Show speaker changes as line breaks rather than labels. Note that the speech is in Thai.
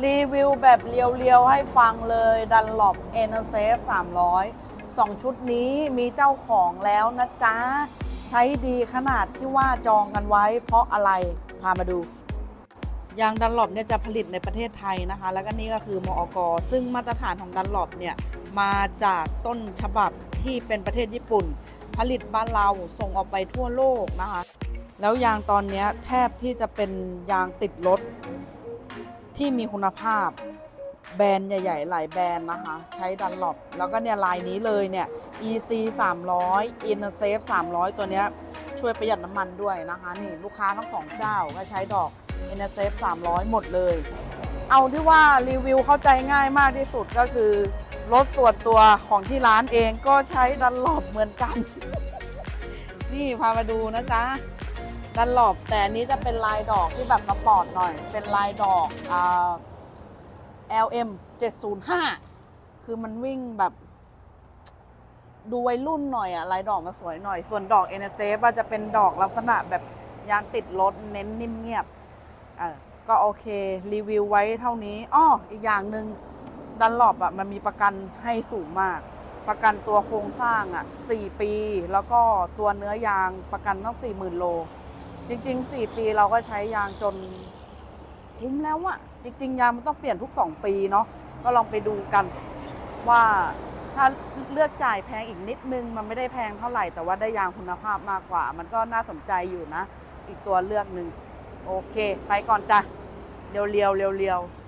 รีวิวแบบเรียวๆ ให้ฟังเลยดันหลบเอเนเซฟ300 2ชุดนี้มีเจ้าของแล้วนะจ๊ะ ใช้ดีขนาดที่ว่าจองกันไว้เพราะอะไร พามาดู ยางดันหลบเนี่ยจะผลิตในประเทศไทยนะคะ แล้วก็นี่ก็คือมอกซึ่งมาตรฐานของดันหลบเนี่ย มาจากต้นฉบับที่เป็นประเทศญี่ปุ่น ผลิตบ้านเราส่งออกไปทั่วโลกนะคะ แล้วยางตอนนี้แทบที่จะเป็นยางติดรถ ที่มีคุณภาพ แบรนด์ใหญ่ ๆ หลายแบรนด์นะคะ ใช้ดันหลบแล้วก็เนี่ยลายนี้เลยเนี่ย EC 300 i n n e r Safe 300 ตัวเนี้ยช่วยประหยัดน้ำมันด้วยนะคะ นี่ลูกค้าทั้งสองเจ้าก็ใช้ดอก i n n e r Safe 300 หมดเลย เอาที่ว่ารีวิวเข้าใจง่ายมากที่สุดก็คือรถส่วนตัวของที่ร้านเองก็ใช้ดันหลบเหมือนกัน นี่พามาดูนะจ๊ะ ดันหลบแต่อันนี้จะเป็นลายดอกที่แบบสปอร์ตหน่อย เป็นลายดอกอ่า LM 705 คือมันวิ่งแบบดูวัยรุ่นหน่อยอะลายดอกมาสวยหน่อย ส่วนดอก n s f อะจะเป็นดอกลักษณะแบบยางติดรถเน้นนิ่มเงียบเออก็โอเค รีวิวไว้เท่านี้อ้ออีกอย่างหนึ่งดันหลบอะมันมีประกันให้สูงมาก ประกันตัวโครงสร้างอะ4ปี แล้วก็ตัวเนื้อยางประกันต้อง40,000โล จริง ๆ 4 ปีเราก็ใช้ยางจนคุ้มแล้วอะจริง ๆ ยางมันต้องเปลี่ยนทุก 2 ปีเนาะก็ลองไปดูกันว่าถ้าเลือกจ่ายแพงอีกนิดนึง มันไม่ได้แพงเท่าไหร่แต่ว่าได้ยางคุณภาพมากกว่า มันก็น่าสนใจอยู่นะ อีกตัวเลือกหนึ่งโอเค ไปก่อนจ้ะเรียวเร็วเรียวๆ